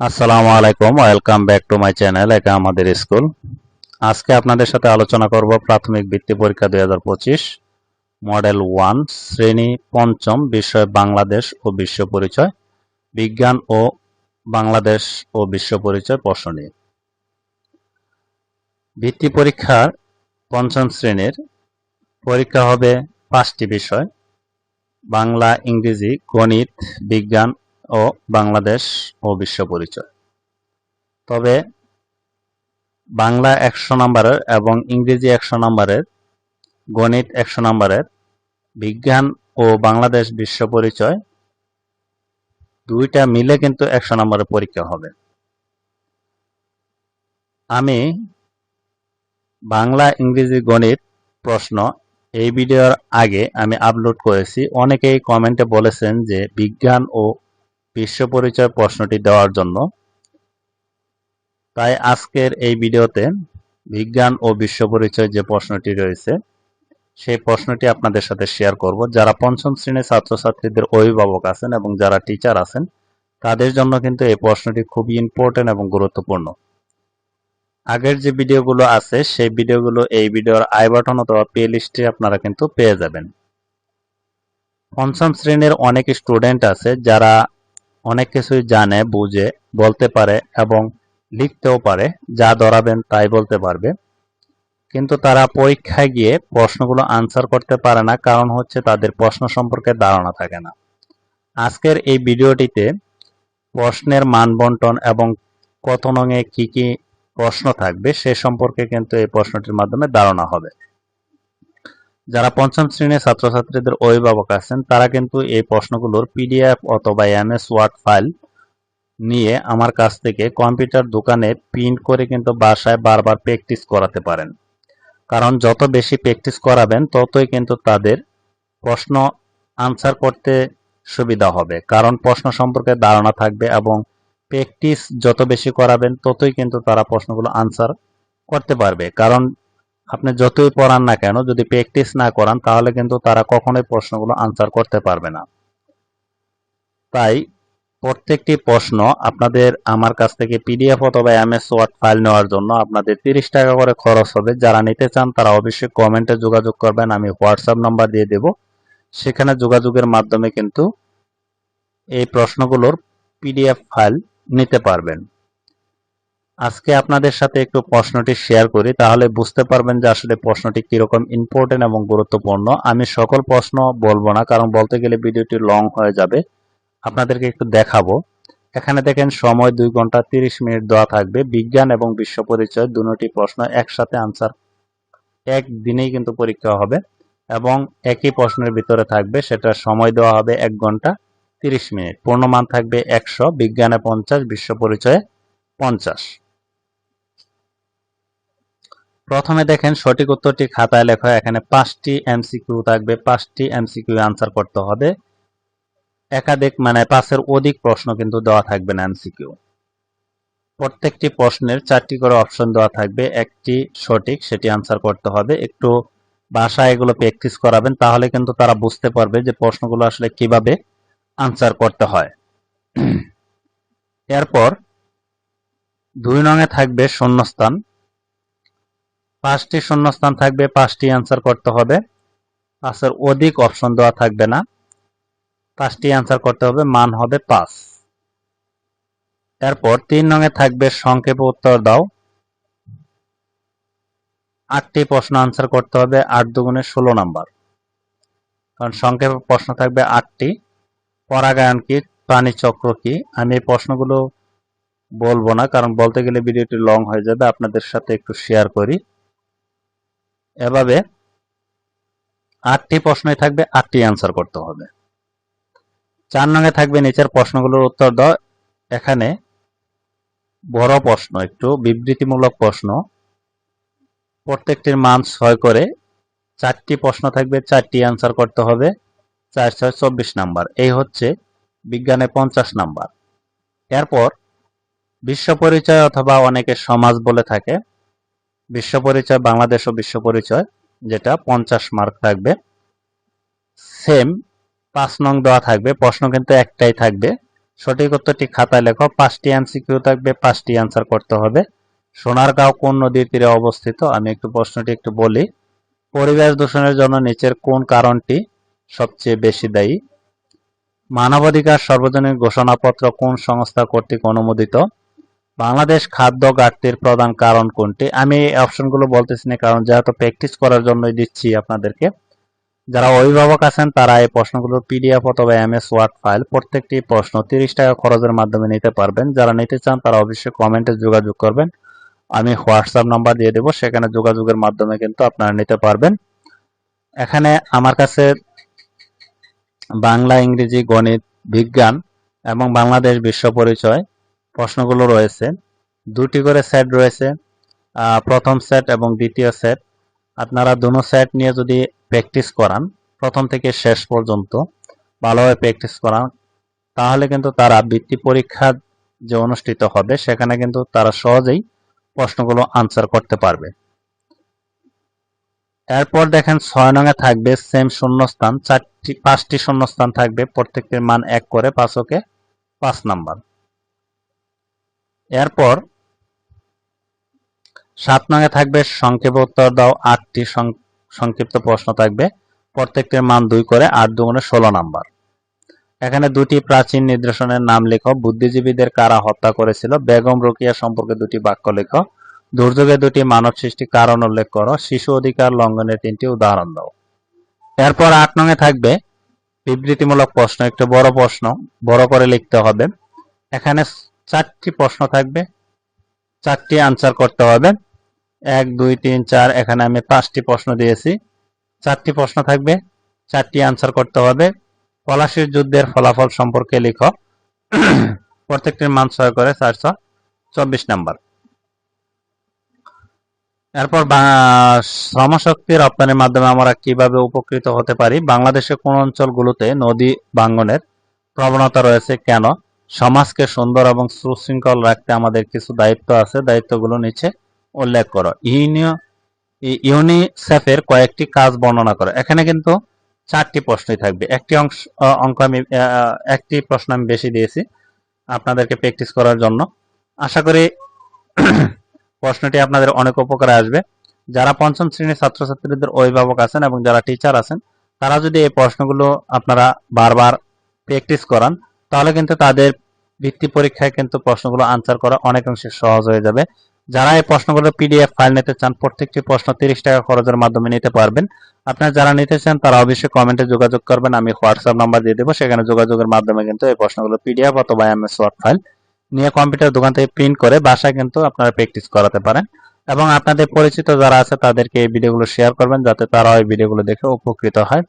আসসালামু আলাইকুম, welcome back to my channel একা আমাদের স্কুল। আজকে আপনাদের সাথে আলোচনা করব প্রাথমিক বৃত্তি পরীক্ষা দুই হাজার পঁচিশ, মডেল ওয়ান, শ্রেণি পঞ্চম, বিষয় বাংলাদেশ ও বিশ্ব পরিচয়, বিজ্ঞান ও বাংলাদেশ ও বিশ্ব পরিচয় প্রশ্ন নিয়ে। বৃত্তি পরীক্ষার পঞ্চম শ্রেণির পরীক্ষা হবে পাঁচটি বিষয়, বাংলা, ইংরেজি, গণিত, বিজ্ঞান ও বাংলাদেশ ও বিশ্ব পরিচয়। তবে বাংলা একশো নম্বরের এবং ইংরেজি একশো নম্বরের, গণিত একশো নম্বরের, বিজ্ঞান ও বাংলাদেশ বিশ্ব পরিচয় দুইটা মিলে কিন্তু একশো নম্বরের পরীক্ষা হবে। আমি বাংলা, ইংরেজি, গণিত প্রশ্ন এই ভিডিওর আগে আমি আপলোড করেছি। অনেকেই কমেন্টে বলেছেন যে বিজ্ঞান ও বিশ্ব পরিচয় প্রশ্নটি দেওয়ার জন্য। তাই আজকের এই ভিডিওতে বিজ্ঞান ও বিশ্ব পরিচয় যে প্রশ্নটি রয়েছে, সেই প্রশ্নটি আপনাদের সাথে শেয়ার করব। যারা পঞ্চম শ্রেণির ছাত্রছাত্রীদের অভিভাবক আছেন এবং যারা টিচার আছেন, তাদের জন্য কিন্তু এই প্রশ্নটি খুবই ইম্পর্টেন্ট এবং গুরুত্বপূর্ণ। আগের যে ভিডিওগুলো আছে, সেই ভিডিওগুলো এই ভিডিওর আই বাটন অথবা প্লে লিস্টে আপনারা কিন্তু পেয়ে যাবেন। পঞ্চম শ্রেণির অনেক স্টুডেন্ট আছে যারা অনেক কিছুই জানে, বুঝে, বলতে পারে এবং লিখতেও পারে, যা ধরাবেন তাই বলতে পারবে। কিন্তু তারা পরীক্ষায় গিয়ে প্রশ্নগুলো আনসার করতে পারে না, কারণ হচ্ছে তাদের প্রশ্ন সম্পর্কে ধারণা থাকে না। আজকের এই ভিডিওটিতে প্রশ্নের মান বন্টন এবং কত নঙে কি কি প্রশ্ন থাকবে সে সম্পর্কে কিন্তু এই প্রশ্নটির মাধ্যমে ধারণা হবে। যারা পঞ্চম শ্রেণির ছাত্রছাত্রীদের অভিভাবক আছেন, তারা কিন্তু এই প্রশ্নগুলোর পিডিএফ অথবা এমএস ওয়ার্ড ফাইল নিয়ে আমার কাছ থেকে কম্পিউটার দোকানে প্রিন্ট করে কিন্তু বাসায় বারবার প্র্যাকটিস করাতে পারেন। কারণ যত বেশি প্র্যাকটিস করাবেন, ততই কিন্তু তাদের প্রশ্ন আনসার করতে সুবিধা হবে। কারণ প্রশ্ন সম্পর্কে ধারণা থাকবে এবং প্র্যাকটিস যত বেশি করাবেন, ততই কিন্তু তারা প্রশ্নগুলো আনসার করতে পারবে। কারণ আপনি যতই পড়ান না কেন, যদি প্র্যাকটিস না করান, তাহলে কিন্তু তারা কখনোই প্রশ্নগুলো আনসার করতে পারবে না। তাই প্রত্যেকটি প্রশ্ন আপনাদের আমার কাছ থেকে পিডিএফ অথবা এমএস ওয়ার্ড ফাইল নেওয়ার জন্য আপনাদের তিরিশ টাকা করে খরচ হবে। যারা নিতে চান, তারা অবশ্যই কমেন্টে যোগাযোগ করবেন। আমি হোয়াটসঅ্যাপ নাম্বার দিয়ে দেব। সেখানে যোগাযোগের মাধ্যমে কিন্তু এই প্রশ্নগুলোর পিডিএফ ফাইল নিতে পারবেন। আজকে আপনাদের সাথে একটু প্রশ্নটি শেয়ার করি, তাহলে বুঝতে পারবেন যে আসলে প্রশ্নটি কীরকম ইম্পর্টেন্ট এবং গুরুত্বপূর্ণ। আমি সকল প্রশ্ন বলব না, কারণ বলতে গেলে ভিডিওটি লং হয়ে যাবে। আপনাদেরকে একটু দেখাবো। এখানে দেখেন, সময় দুই ঘণ্টা তিরিশ মিনিট দেওয়া থাকবে। বিজ্ঞান এবং বিশ্ব পরিচয় দুটি প্রশ্ন একসাথে আনসার এক দিনেই কিন্তু পরীক্ষা হবে এবং একই প্রশ্নের ভিতরে থাকবে। সেটা সময় দেওয়া হবে এক ঘণ্টা তিরিশ মিনিট। পূর্ণমান থাকবে একশো, বিজ্ঞানে পঞ্চাশ, বিশ্ব পরিচয়ে পঞ্চাশ। প্রথমে দেখেন সঠিক উত্তরটি খাতায় লেখা এখানে পাঁচটি এমসিকিউ থাকবে, পাঁচটি এমসিকিউ আনসার করতে হবে। একাধিক মানে পাঁচের অধিক প্রশ্ন কিন্তু দেওয়া থাকবে না এমসিকিউ। প্রত্যেকটি প্রশ্নের চারটি করে অপশন দেওয়া থাকবে, একটি সঠিক, সেটি আনসার করতে হবে। একটু ভাষা এগুলো প্র্যাকটিস করাবেন, তাহলে কিন্তু তারা বুঝতে পারবে যে প্রশ্নগুলো আসলে কীভাবে আনসার করতে হয়। এরপর দুই নঙে থাকবে শূন্যস্থান। পাঁচটি শূন্যস্থান থাকবে, পাঁচটি অ্যান্সার করতে হবে। পাঁচের অধিক অপশন দেওয়া থাকবে না। পাঁচটি অ্যান্সার করতে হবে, মান হবে পাঁচ। এরপর তিন নঙে থাকবে, সংক্ষেপে উত্তর দাও। আটটি প্রশ্ন আনসার করতে হবে, আট দুগুণে ষোলো নাম্বার। কারণ সংক্ষেপে প্রশ্ন থাকবে আটটি। পরাগায়ন কি, প্রাণী চক্র কি? আমি এই প্রশ্নগুলো বলব না, কারণ বলতে গেলে ভিডিওটি লং হয়ে যাবে, আপনাদের সাথে একটু শেয়ার করি। এভাবে আটটি প্রশ্নই থাকবে, আটটি অ্যান্সার করতে হবে। চার নঙে থাকবে নিচের প্রশ্নগুলোর উত্তর দাও। এখানে বড় প্রশ্ন, একটু বিবৃতিমূলক প্রশ্ন। প্রত্যেকটির মান ছয় করে চারটি প্রশ্ন থাকবে, চারটি অ্যান্সার করতে হবে। চার ছয় চব্বিশ নাম্বার, এই হচ্ছে বিজ্ঞানে পঞ্চাশ নাম্বার। এরপর বিশ্ব পরিচয় অথবা অনেকে সমাজ বলে থাকে বিশ্ব পরিচয় বাংলাদেশ ও বিশ্ব পরিচয় যেটা পঞ্চাশ মার্ক থাকবে। সেম পাঁচ নং দেওয়া থাকবে, প্রশ্ন কিন্তু একটাই থাকবে। সঠিক উত্তরটি খাতায় লেখো, পাঁচটি এমসিকিউ থাকবে, পাঁচটি অ্যান্সার করতে হবে। সোনারগাঁও কোন নদীর তীরে অবস্থিত? আমি একটু প্রশ্নটি একটু বলি। পরিবেশ দূষণের জন্য নিচের কোন কারণটি সবচেয়ে বেশি দায়ী? মানবাধিকার সর্বজনীন ঘোষণাপত্র কোন সংস্থা কর্তৃক অনুমোদিত? বাংলাদেশ খাদ্য ঘাটতির প্রধান কারণ কোনটি? আমি এই অপশনগুলো বলতেছি না, কারণ যেহেতু প্র্যাকটিস করার জন্যই দিচ্ছি আপনাদেরকে। যারা অভিভাবক আছেন, তারা এই প্রশ্নগুলো পিডিএফ অথবা এমএস ওয়ার্ড ফাইল প্রত্যেকটি প্রশ্ন তিরিশ টাকা খরচের মাধ্যমে নিতে পারবেন। যারা নিতে চান, তারা অবশ্যই কমেন্টে যোগাযোগ করবেন। আমি হোয়াটসঅ্যাপ নাম্বার দিয়ে দেবো, সেখানে যোগাযোগের মাধ্যমে কিন্তু আপনারা নিতে পারবেন। এখানে আমার কাছে বাংলা ইংরেজি গণিত বিজ্ঞান এবং বাংলাদেশ বিশ্ব পরিচয় প্রশ্নগুলো রয়েছে। দুটি করে সেট রয়েছে। প্রথম সেট এবং দ্বিতীয় সেট আপনারা দুনো সেট নিয়ে যদি প্র্যাকটিস করান, প্রথম থেকে শেষ পর্যন্ত ভালোভাবে প্র্যাকটিস করান, তাহলে কিন্তু তারা বৃত্তি পরীক্ষা যে অনুষ্ঠিত হবে, সেখানে কিন্তু তারা সহজেই প্রশ্নগুলো আনসার করতে পারবে। এরপর দেখেন ছয় নঙে থাকবে সেম শূন্যস্থান, চারটি, পাঁচটি শূন্যস্থান থাকবে প্রত্যেকটির মান এক করে, পাঁচকে পাঁচ নাম্বার। এরপর সাত নঙে থাকবে, সংক্ষেপে উত্তর দাও, আটটি সংক্ষিপ্ত প্রশ্ন থাকবে। প্রত্যেকটির মান দুই করে আট দুগুণে ষোলো নাম্বার। এখানে দুটি প্রাচীন নিদর্শনের নাম লেখো। বুদ্ধিজীবীদের কারা হত্যা করেছিল? বেগম রোকিয়া সম্পর্কে দুটি বাক্য লেখো। দুর্যোগে দুটি মানব সৃষ্টি কারণ উল্লেখ করো। শিশু অধিকার লঙ্ঘনের তিনটি উদাহরণ দাও। এরপর আট নঙে থাকবে বিবৃতিমূলক প্রশ্ন। একটু বড় প্রশ্ন। বড় করে লিখতে হবে। এখানে চারটি প্রশ্ন থাকবে। চারটি আনসার করতে হবে। এক, দুই, তিন, চার, এখানে আমি পাঁচটি প্রশ্ন দিয়েছি। চারটি প্রশ্ন থাকবে। চারটি আনসার করতে হবে। পলাশির যুদ্ধের ফলাফল সম্পর্কে লিখো। প্রত্যেকটির মান ছয় করে চারশো চব্বিশ নাম্বার। এরপর শ্রমশক্তি রপ্তানির মাধ্যমে আমরা কীভাবে উপকৃত হতে পারি? বাংলাদেশের কোন অঞ্চলগুলোতে নদী ভাঙ্গনের প্রবণতা রয়েছে কেন? সমাজকে সুন্দর এবং সুশৃঙ্খল রাখতে আমাদের কিছু দায়িত্ব আছে। দায়িত্বগুলো নিচে উল্লেখ করো। ইউনিও ই- ইউনিসেফের কয়েকটি কাজ বর্ণনা করো। এখানে কিন্তু চারটি প্রশ্নই থাকবে। একটি অংশ অঙ্ক আমি একটি প্রশ্ন আমি বেশি দিয়েছি আপনাদেরকে প্র্যাকটিস করার জন্য। আশা করি প্রশ্নটি আপনাদের অনেক উপকারে আসবে। যারা পঞ্চম শ্রেণির ছাত্রছাত্রীদের অভিভাবক আছেন এবং যারা টিচার আছেন, তারা যদি এই প্রশ্নগুলো আপনারা বারবার প্র্যাকটিস করান তাহলে কিন্তু তাদের ভিত্তি পরীক্ষায় কিন্তু প্রশ্নগুলো আনসার করা অনেকাংশে সহজ হয়ে যাবে। যারা এই প্রশ্নগুলো পিডিএফ ফাইল নিতে চান, প্রত্যেকটি প্রশ্ন তিরিশ টাকা খরচের মাধ্যমে নিতে পারবেন। আপনারা যারা নিতে চান, তারা অবশ্যই কমেন্টে যোগাযোগ করবেন, আমি হোয়াটসঅ্যাপ নাম্বার দিয়ে দেবো, সেখানে যোগাযোগের মাধ্যমে কিন্তু এই প্রশ্নগুলো পিডিএফ অথবা এমএস ওয়ার্ড ফাইল নিয়ে কম্পিউটার দোকান থেকে প্রিন্ট করে বাসায় কিন্তু আপনারা প্র্যাকটিস করাতে পারেন। এবং আপনাদের পরিচিত যারা আছে, তাদেরকে এই ভিডিওগুলো শেয়ার করবেন, যাতে তারা এই ভিডিওগুলো দেখে উপকৃত হয়।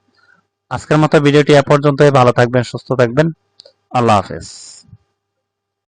আজকের মতো ভিডিওটি এ পর্যন্তই, ভালো থাকবেন, সুস্থ থাকবেন। আল্লাহ হাফেজ।